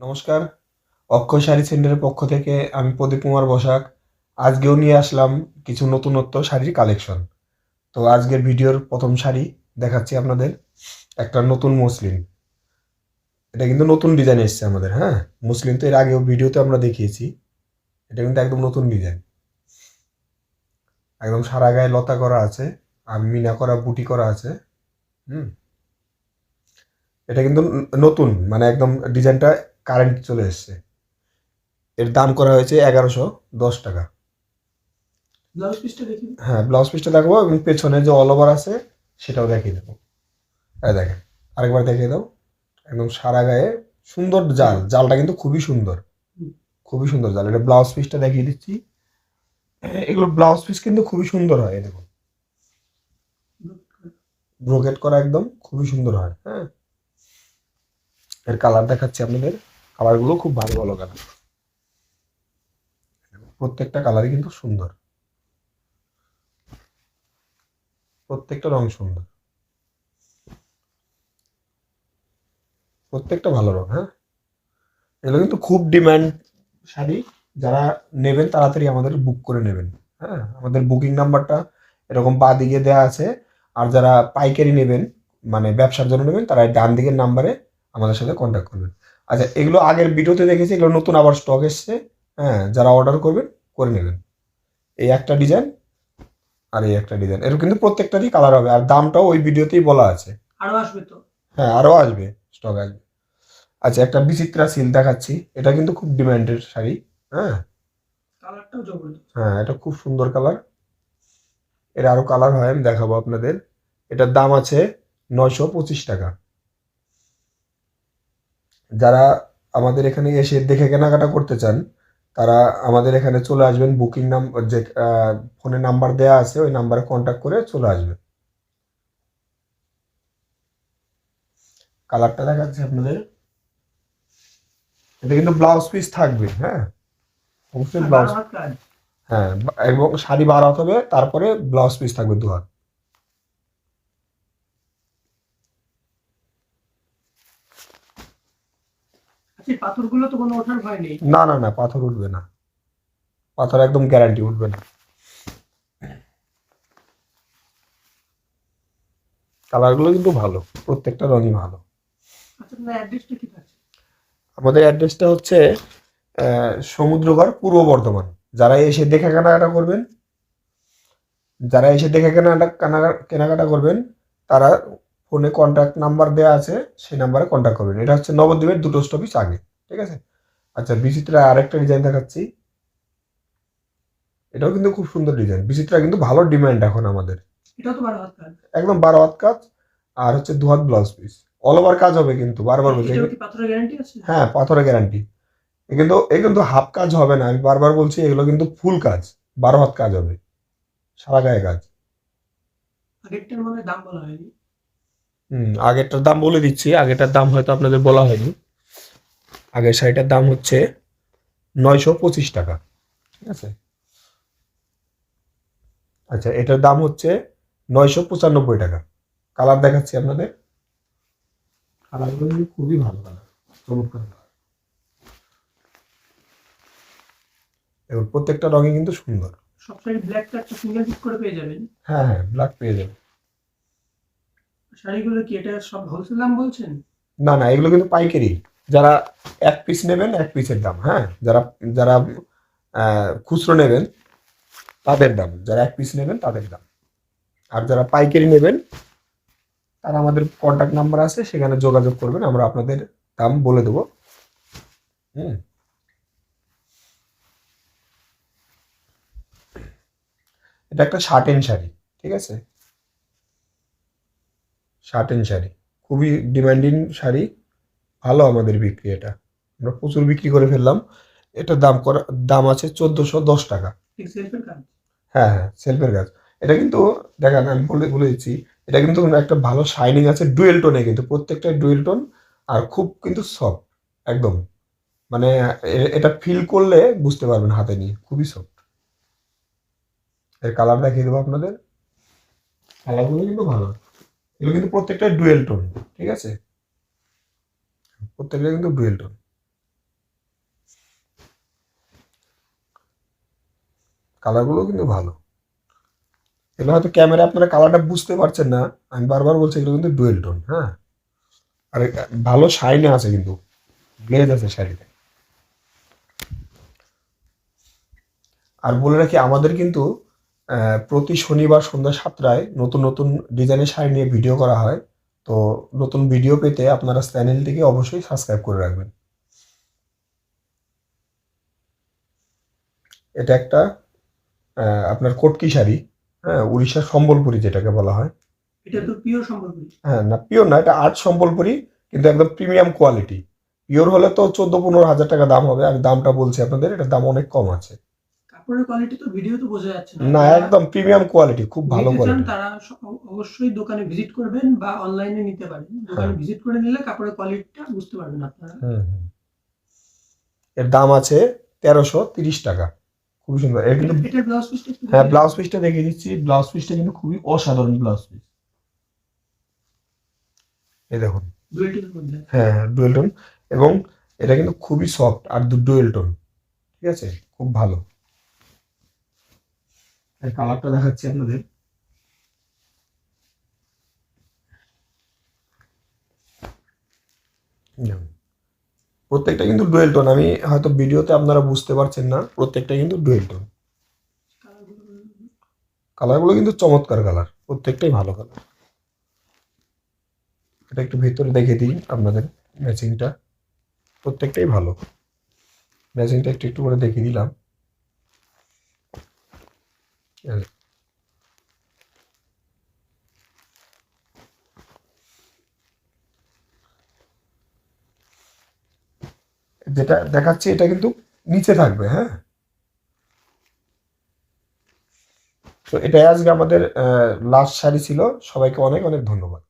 নমস্কার। অক্ষয় শাড়ি সেন্টারের পক্ষ থেকে আমি প্রদীপ কুমার বসাক। আজকেও নিয়ে আসলাম কিছু নতুনত্ব শাড়ির কালেকশন। তো আজকের ভিডিওর প্রথম শাড়ি দেখাচ্ছি আপনাদের। একটা নতুন মসলিন। এটা কিন্তু নতুন ডিজাইন এসছে আমাদের হ্যাঁ? মুসলিম তো এর আগেও ভিডিওতে আমরা দেখিয়েছি। এটা কিন্তু একদম নতুন ডিজাইন একদম সারা গায়ে লতা করা আছে, আর মিনা করা, বুটি করা আছে, হুম? এটা কিন্তু নতুন মানে একদম ডিজাইনটা কারেন্ট চলে এসছে। এর দাম করা হয়েছে এগারোশো দশ টাকা। ব্লাউজ পিসটা হ্যাঁ ব্লাউজ পিসটা দেখাবো এবং পেছনে যে অল ওভার আছে সেটাও দেখিয়ে দেবো। হ্যাঁ দেখেন আরেকবার দেখিয়ে দাও একদম সারা গায়ে সুন্দর জাল। জালটা কিন্তু খুবই সুন্দর। খুবই সুন্দর জাল। এটা ব্লাউজ পিসটা দেখিয়ে দিচ্ছি। এগুলো ব্লাউজ পিস কিন্তু খুবই সুন্দর হয় দেখুন। ব্রোকেট করা একদম খুবই সুন্দর হয় হ্যাঁ। এর কালার দেখাচ্ছি আপনাদের। কালারগুলো খুব ভালো ভালো কালার প্রত্যেকটা কালারই কিন্তু সুন্দর। প্রত্যেকটা রং সুন্দর। প্রত্যেকটা ভালো রং হ্যাঁ? এগুলো কিন্তু খুব ডিমান্ড শাড়ি। যারা নেবেন তাড়াতাড়ি আমাদের বুক করে নেবেন হ্যাঁ? আমাদের বুকিং নাম্বারটা এরকম বা দিকে দেওয়া আছে। আর যারা পাইকারি নেবেন মানে ব্যবসার জন্য নেবেন, তারা ডান দিকের নাম্বারে আমাদের সাথে কন্ট্যাক্ট করবেন। আচ্ছা এগুলো আগের ভিডিওতে দেখেছি এগুলো নতুন আবার স্টক এসছে। হ্যাঁ যারা অর্ডার করবেন করে নেবেন। এই একটা ডিজাইন আর এই একটা ডিজাইন এর কিন্তু প্রত্যেকটারই কালার হবে আর দামটাও ওই ভিডিওতেই বলা আছে। আরও আসবে তো। হ্যাঁ আরও আসবে স্টক আসবে। আচ্ছা একটা বিচিত্রা সিল দেখাচ্ছি। এটা কিন্তু খুব ডিমান্ডের শাড়ি হ্যাঁ। কালারটাও জবরদস্ত হ্যাঁ এটা খুব সুন্দর কালারের আরও কালার হয় আমি দেখাবো আপনাদের। এটার দাম আছে নয়শো পঁচিশ টাকা। যারা আমাদের এখানে এসে দেখে কেনাকাটা করতে চান তারা আমাদের এখানে চলে আসবেন। বুকিং নাম্বার যে ফোনে নাম্বার দেওয়া আছে ওই নাম্বারে কন্ট্যাক্ট করে চলে আসবেন। কালারটা দেখাচ্ছে আপনাদের। এটা কিন্তু ব্লাউজ পিস থাকবে হ্যাঁ? অবশ্যই ব্লাউজ হ্যাঁ এবং শাড়ি বার হবে তারপরে ব্লাউজ পিস থাকবে দু হাত। পাথরগুলো তো কোনো ওঠার ভয় নেই। না না না পাথর উঠবে না। পাথর একদম গ্যারান্টি উঠবে না। কালারগুলো কিন্তু ভালো প্রত্যেকটা রঙই ভালো। আচ্ছা আমাদের অ্যাড্রেসটা হচ্ছে সমুদ্রগড় পূর্ব বর্ধমান। যারা এসে দেখে কেনাকাটা করবেন যারা এসে দেখে কেনাকাটা কেনাকাটা করবেন তারা ফোনে কন্ট্যাক্ট নাম্বার দেওয়া আছে সেই নাম্বারে কন্ট্যাক্ট করবেন। এটা হচ্ছে নবদ্বীপের দুটো স্টপিস আগে ঠিক আছে? আচ্ছা বিচিত্রা আরেকটা ডিজাইন দেখাচ্ছি। এটাও কিন্তু খুব সুন্দর ডিজাইন বিচিত্রা কিন্তু ভালো ডিমান্ড এখন আমাদের। একদম বারো হাত কাজ আর হচ্ছে দু হাত ব্লাউজ পিস অল ওভার কাজ হবে কিন্তু বারবার বলছি। হ্যাঁ পাথরের গ্যারান্টি এ কিন্তু এ কিন্তু হাফ কাজ হবে না আমি বারবার বলছি এগুলো কিন্তু ফুল কাজ। বারো হাত কাজ হবে। সারা গায়ে কাজ। আগেরটার মনে দাম বলা হয়নি। আগেরটার দাম বলে দিচ্ছি। আগেরটার দাম হয়তো আপনাদের বলা হয়নি। আগের শাড়িটার দাম হচ্ছে নয়শো পঁচিশ টাকা। ঠিক আছে? আচ্ছা এটার দাম হচ্ছে নয়শো পঁচানব্বই টাকা। কালার দেখাচ্ছি আপনাদের। কালারগুলো কিন্তু খুবই ভালো কালার চমৎকার এবং প্রত্যেকটা রঙই কিন্তু সুন্দর। সব শাড়ি ব্ল্যাকটা একটা সিঙ্গেল পিস করে পেয়ে যাবেন। হ্যাঁ হ্যাঁ ব্ল্যাক পেয়ে যাবে শাড়িগুলো কি এটা সব হোলসেল দাম বলছেন? না না, এগুলো কিন্তু পাইকারি। যারা এক পিস নেবেন, এক পিসের দাম হ্যাঁ? যারা যারা খুচরো নেবেন, তাদের দাম। যারা এক পিস নেবেন, তাদের দাম। আর যারা পাইকারি নেবেন, তারা আমাদের কন্ট্যাক্ট নাম্বার আছে, সেখানে যোগাযোগ করবেন, আমরা আপনাদের দাম বলে দেবো। হুম। এটা একটা শার্টেন শাড়ি, ঠিক আছে? শার্টেন শাড়ি। খুবই ডিমান্ডিং শাড়ি ভালো আমাদের বিক্রি এটা। আমরা প্রচুর বিক্রি করে ফেললাম। এটার দাম করা দাম আছে চোদ্দোশো দশ টাকা। হ্যাঁ হ্যাঁ সেলফের গাছ এটা কিন্তু দেখেন আমি বলে বলে দিচ্ছি এটা কিন্তু একটা ভালো শাইনিং আছে ডুয়েল টোনে কিন্তু প্রত্যেকটা ডুয়েল টোন আর খুব কিন্তু সফট একদম। মানে এটা ফিল করলে বুঝতে পারবেন হাতে নিয়ে খুবই সফট এর কালার দেখিয়ে দেবো আপনাদের। কালারগুলো কিন্তু ভালো। এগুলো কিন্তু প্রত্যেকটা ডুয়েল টোন, ঠিক আছে? প্রত্যেকটা কিন্তু ডুয়েল টোন। কালারগুলো কিন্তু ভালো। এগুলো হয়তো ক্যামেরা আপনারা কালারটা বুঝতে পারছেন না, আমি বারবার বলছি এগুলো কিন্তু ডুয়েল টোন হ্যাঁ? আর ভালো শাইনে আছে কিন্তু, গ্লেজ আছে শাড়িতে। আর বলে রাখি, আমাদের কিন্তু প্রতি শনিবার সন্ধ্যা সাতটায় নতুন নতুন ডিজাইনের শাড়ি নিয়ে ভিডিও করা হয়। তো নতুন ভিডিও পেতে আপনারা চ্যানেলটিকে অবশ্যই সাবস্ক্রাইব করে রাখবেন। এটা একটা আপনার কটকি শাড়ি হ্যাঁ উড়িষ্যার সম্বলপুরি যেটাকে বলা হয়। এটা তো পিওর সম্পর্ক হ্যাঁ না পিওর না এটা আর্ট সম্বলপুরি কিন্তু একদম প্রিমিয়াম কোয়ালিটি পিওর হলে তো চোদ্দ পনেরো হাজার টাকা দাম হবে আর দামটা বলছি আপনাদের এটার দাম অনেক কম আছে। কাপড়ের কোয়ালিটি তো ভিডিও তো বোঝা যাচ্ছে না। একদম প্রিমিয়াম কোয়ালিটি খুব ভালো কোয়ালিটি তারা অবশ্যই দোকানে ভিজিট করবেন বা অনলাইনে নিতে পারেন। দোকানে হ্যাঁ। ভিজিট করে নিলে কাপড়ের কোয়ালিটিটা বুঝতে পারবেন আপনারা। হুম হুম। এর দাম আছে তেরোশো তিরিশ টাকা। খুবই সুন্দর। এর কিন্তু হ্যাঁ ব্লাউজ পিসটা দেখিয়ে দিচ্ছি। ব্লাউজ পিসটা কিন্তু খুবই অসাধারণ ব্লাউজ পিস এই দেখুন। হ্যাঁ হ্যাঁ ডুয়েল টোন এবং এটা কিন্তু খুবই সফট আর ডুয়েল টোন ঠিক আছে? খুব ভালো। এর কালারটা দেখাচ্ছি আপনাদের। প্রত্যেকটা কিন্তু ডুয়েল টোন আমি হয়তো ভিডিওতে আপনারা বুঝতে পারছেন না, প্রত্যেকটা কিন্তু ডুয়েল টোন কালারগুলো কিন্তু চমৎকার কালার প্রত্যেকটাই ভালো কালার এটা একটু ভেতরে দেখে দিই আপনাদের ম্যাচিংটা প্রত্যেকটাই ভালো। ম্যাচিংটা একটু একটু করে দেখিয়ে দিলাম। যেটা দেখাচ্ছে এটা কিন্তু নিচে থাকবে হ্যাঁ? তো এটাই আজকে আমাদের লাস্ট শাড়ি ছিল। সবাইকে অনেক অনেক ধন্যবাদ।